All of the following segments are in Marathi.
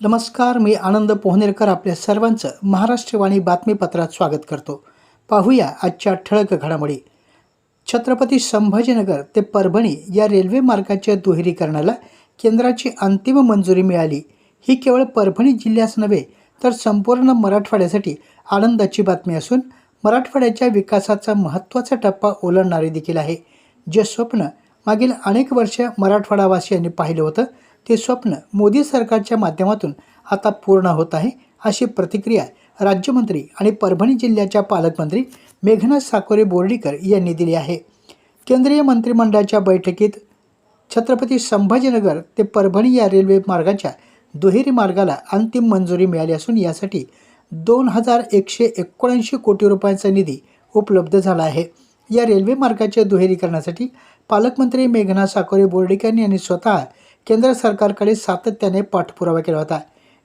नमस्कार मी आनंद पोहनेरकर आपल्या सर्वांचं महाराष्ट्रवाणी बातमीपत्रात स्वागत करतो. पाहूया आजच्या ठळक घडामोडी. छत्रपती संभाजीनगर ते परभणी या रेल्वे मार्गाच्या दुहेरीकरणाला केंद्राची अंतिम मंजुरी मिळाली. ही केवळ परभणी जिल्ह्यास नव्हे तर संपूर्ण मराठवाड्यासाठी आनंदाची बातमी असून मराठवाड्याच्या विकासाचा महत्त्वाचा टप्पा ओलांडणारे देखील आहे. जे स्वप्न मागील अनेक वर्ष मराठवाडावासियांनी पाहिलं होतं ते स्वप्न मोदी सरकारच्या माध्यमातून आता पूर्ण होत आहे अशी प्रतिक्रिया राज्यमंत्री आणि परभणी जिल्ह्याच्या पालकमंत्री मेघना साकोरे बोर्डीकर यांनी दिली आहे. केंद्रीय मंत्रिमंडळाच्या बैठकीत छत्रपती संभाजीनगर ते परभणी या रेल्वे मार्गाच्या दुहेरी मार्गाला अंतिम मंजुरी मिळाली असून यासाठी दोन हजार एकशे एकोणऐंशी कोटी रुपयांचा निधी उपलब्ध झाला आहे. या रेल्वे मार्गाच्या दुहेरीकरणासाठी पालकमंत्री मेघना साकोरे बोर्डीकर यांनी स्वतः केंद्र सरकारकडे सातत्याने पाठपुरावा केला होता.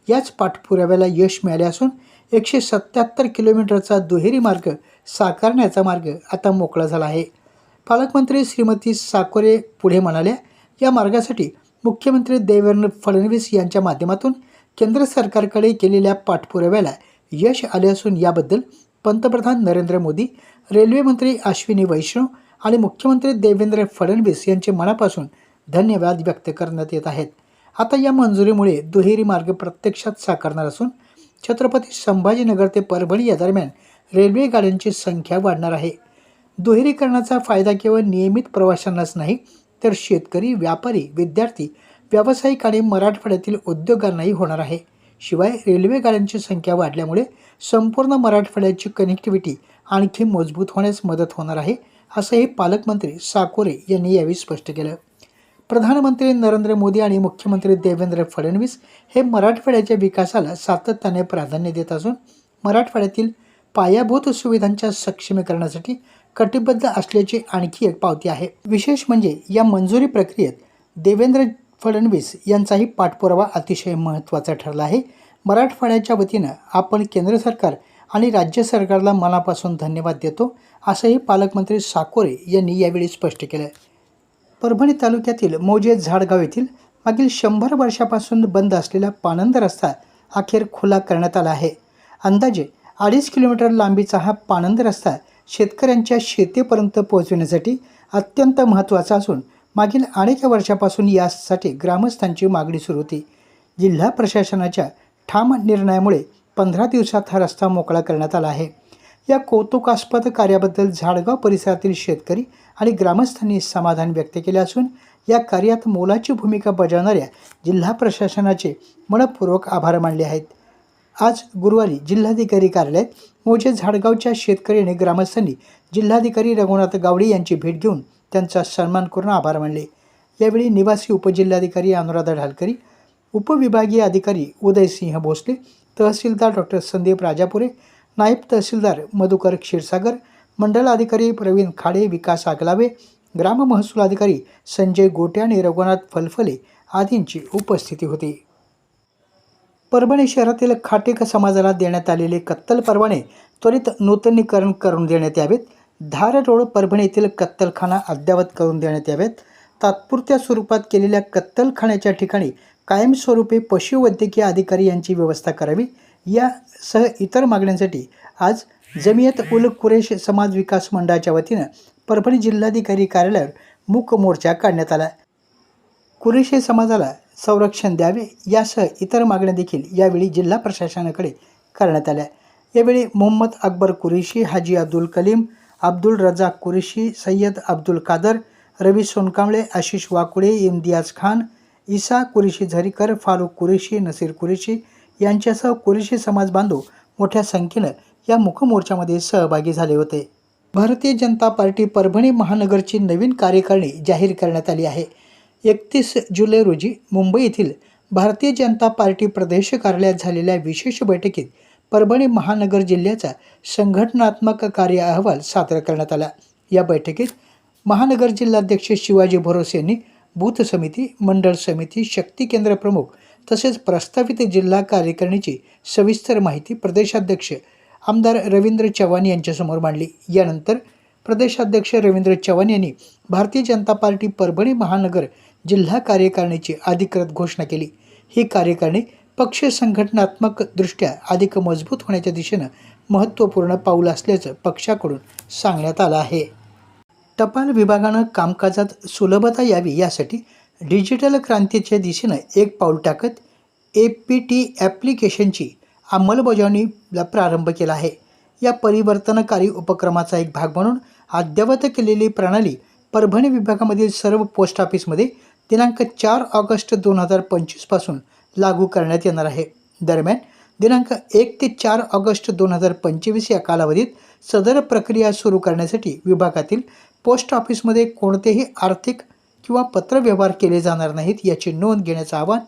याच पाठपुराव्याला यश मिळाले असून एकशे सत्याहत्तर किलोमीटरचा दुहेरी मार्ग साकारण्याचा मार्ग आता मोकळा झाला आहे. पालकमंत्री श्रीमती साकोरे पुढे म्हणाल्या या मार्गासाठी मुख्यमंत्री देवेंद्र फडणवीस यांच्या माध्यमातून केंद्र सरकारकडे केलेल्या पाठपुराव्याला यश आले असून याबद्दल पंतप्रधान नरेंद्र मोदी रेल्वे मंत्री अश्विनी वैष्णव आणि मुख्यमंत्री देवेंद्र फडणवीस यांचे मनापासून धन्यवाद व्यक्त करण्यात येत आहेत. आता या मंजुरीमुळे दुहेरी मार्ग प्रत्यक्षात साकारणार असून छत्रपती संभाजीनगर ते परभणी या दरम्यान रेल्वे गाड्यांची संख्या वाढणार आहे. दुहेरीकरणाचा फायदा केवळ नियमित प्रवाशांनाच नाही तर शेतकरी व्यापारी विद्यार्थी व्यावसायिक आणि मराठवाड्यातील उद्योगांनाही होणार आहे. शिवाय रेल्वे गाड्यांची संख्या वाढल्यामुळे संपूर्ण मराठवाड्याची कनेक्टिव्हिटी आणखी मजबूत होण्यास मदत होणार आहे असंही पालकमंत्री साकोरे यांनी यावेळी स्पष्ट केलं. प्रधानमंत्री नरेंद्र मोदी आणि मुख्यमंत्री देवेंद्र फडणवीस हे मराठवाड्याच्या विकासाला सातत्याने प्राधान्य देत असून मराठवाड्यातील पायाभूत सुविधांच्या सक्षमीकरणासाठी कटिबद्ध असल्याची आणखी एक पावती आहे. विशेष म्हणजे या मंजुरी प्रक्रियेत देवेंद्र फडणवीस यांचाही पाठपुरावा अतिशय महत्त्वाचा ठरला आहे. मराठवाड्याच्या वतीनं आपण केंद्र सरकार आणि राज्य सरकारला मनापासून धन्यवाद देतो असंही पालकमंत्री साकोरे यांनी यावेळी स्पष्ट केलं. परभणी तालुक्यातील मौजे झाडगाव येथील मागील शंभर वर्षापासून बंद असलेला पाणंद रस्ता अखेर खुला करण्यात आला आहे. अंदाजे अडीच किलोमीटर लांबीचा हा पाणंद रस्ता शेतकऱ्यांच्या शेतीपर्यंत पोहोचविण्यासाठी अत्यंत महत्त्वाचा असून मागील अनेक वर्षापासून यासाठी ग्रामस्थांची मागणी सुरू होती. जिल्हा प्रशासनाच्या ठाम निर्णयामुळे पंधरा दिवसात हा रस्ता मोकळा करण्यात आला आहे. या कौतुकास्पद कार्याबद्दल झाडगाव परिसरातील शेतकरी आणि ग्रामस्थांनी समाधान व्यक्त केले असून या कार्यात मोलाची भूमिका बजावणाऱ्या जिल्हा प्रशासनाचे मनपूर्वक आभार मानले आहेत. आज गुरुवारी जिल्हाधिकारी कार्यालयात मोजे झाडगावच्या शेतकरी आणि ग्रामस्थांनी जिल्हाधिकारी रघुनाथ गावडे यांची भेट घेऊन त्यांचा सन्मान करून आभार मानले. यावेळी निवासी उपजिल्हाधिकारी अनुराधा ढालकरी उपविभागीय अधिकारी उदयसिंह भोसले तहसीलदार डॉक्टर संदीप राजापुरे नायब तहसीलदार मधुकर क्षीरसागर मंडल अधिकारी प्रवीण खाडे विकास आगलावे ग्राम महसूल अधिकारी संजय गोटे आणि रघुनाथ फलफले आदींची उपस्थिती होती. परभणी शहरातील खाटेक समाजाला देण्यात आलेले कत्तल परवाने त्वरित नूतनीकरण करून देण्यात यावेत. धार रोड परभणी येथील कत्तलखाना अद्ययावत करून देण्यात यावेत. तात्पुरत्या स्वरूपात केलेल्या कत्तलखान्याच्या ठिकाणी कायमस्वरूपी पशुवैद्यकीय अधिकारी यांची व्यवस्था करावी. यासह इतर मागण्यांसाठी आज जमियत उल कुरेश समाज विकास मंडळाच्या वतीनं परभणी जिल्हाधिकारी कार्यालयावर मूक मोर्चा काढण्यात आला. कुरेशी समाजाला संरक्षण द्यावे यासह इतर मागण्या देखील यावेळी जिल्हा प्रशासनाकडे करण्यात आल्या. यावेळी मोहम्मद अकबर कुरेशी हाजी अब्दुल कलीम अब्दुल रजाक कुरेशी सय्यद अब्दुल कादर रवी सोनकांबळे आशिष वाकुडे इम्तियाज खान इसा कुरेशी झरीकर फारुख कुरेशी नसीर कुरेशी यांच्यासह कुरेशी समाज बांधव मोठ्या संख्येनं या मुखमोर्चामध्ये सहभागी झाले होते. भारतीय जनता पार्टी परभणी महानगरची नवीन कार्यकारिणी जाहीर करण्यात आली आहे. एकतीस जुलै रोजी मुंबई येथील भारतीय जनता पार्टी प्रदेश कार्यालयात झालेल्या विशेष बैठकीत परभणी महानगर जिल्ह्याचा संघटनात्मक कार्य अहवाल सादर करण्यात आला. या बैठकीत महानगर जिल्हाध्यक्ष शिवाजी भरोसे यांनी बूथ समिती मंडळ समिती शक्ती केंद्र प्रमुख तसेच प्रस्तावित जिल्हा कार्यकारिणीची सविस्तर माहिती प्रदेशाध्यक्ष आमदार रवींद्र चव्हाण यांच्यासमोर मांडली. यानंतर प्रदेशाध्यक्ष रवींद्र चव्हाण यांनी भारतीय जनता पार्टी परभणी महानगर जिल्हा कार्यकारिणीची अधिकृत घोषणा केली. ही कार्यकारिणी पक्ष संघटनात्मकदृष्ट्या अधिक मजबूत होण्याच्या दिशेनं महत्त्वपूर्ण पाऊल असल्याचं पक्षाकडून सांगण्यात आलं आहे. टपाल विभागानं कामकाजात सुलभता यावी यासाठी डिजिटल क्रांतीच्या दिशेनं एक पाऊल टाकत ए पी टी ॲप्लिकेशनची अंमलबजावणीला प्रारंभ केला आहे. या परिवर्तनकारी उपक्रमाचा एक भाग म्हणून अद्ययावत केलेली प्रणाली परभणी विभागामधील सर्व पोस्ट ऑफिसमध्ये दिनांक चार ऑगस्ट दोन हजार पंचवीसपासून लागू करण्यात येणार आहे. दरम्यान दिनांक एक ते चार ऑगस्ट दोन हजार पंचवीस या कालावधीत सदर प्रक्रिया सुरू करण्यासाठी विभागातील पोस्ट ऑफिसमध्ये कोणतेही आर्थिक किंवा पत्रव्यवहार केले जाणार नाहीत याची नोंद घेण्याचं आवाहन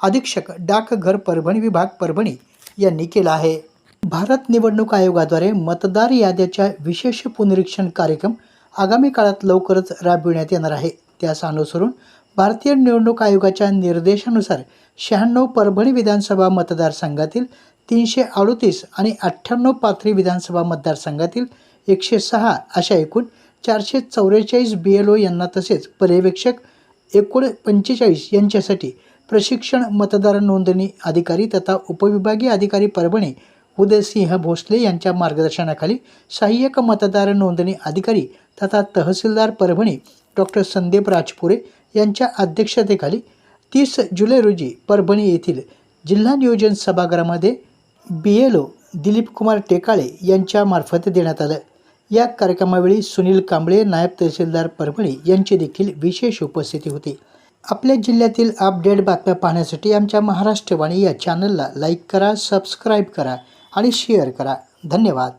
अधीक्षक डाकघर परभणी विभाग परभणी यांनी केलं आहे. भारत निवडणूक आयोगाद्वारे मतदार याद्याच्या विशेष पुनरीक्षण कार्यक्रम आगामी काळात लवकरच राबविण्यात येणार आहे. त्यास अनुसरून भारतीय निवडणूक आयोगाच्या निर्देशानुसार शहाण्णव परभणी विधानसभा मतदारसंघातील तीनशे अडोतीस आणि अठ्ठ्याण्णव पाथरी विधानसभा मतदारसंघातील एकशे सहा अशा एकूण चारशे चौवेचाळीस बी एल ओ यांना तसेच पर्यवेक्षक एकूण पंचेचाळीस यांच्यासाठी प्रशिक्षण मतदार नोंदणी अधिकारी तथा उपविभागीय अधिकारी परभणी उदयसिंह भोसले यांच्या मार्गदर्शनाखाली सहाय्यक मतदार नोंदणी अधिकारी तथा तहसीलदार परभणी डॉक्टर संदीप राजपुरे यांच्या अध्यक्षतेखाली तीस जुलै रोजी परभणी येथील जिल्हा नियोजन सभागृहामध्ये B L O Dilip Kumar Tekale यांच्यामार्फत देण्यात आलं. या कार्यक्रमावेळी सुनील कांबळे नायब तहसीलदार परभणी यांची देखील विशेष उपस्थिती होती. आपल्या जिल्ह्यातील अपडेट बातम्या पाहण्यासाठी आमच्या महाराष्ट्रवाणी या चॅनलला लाईक करा सबस्क्राईब करा आणि शेअर करा. धन्यवाद.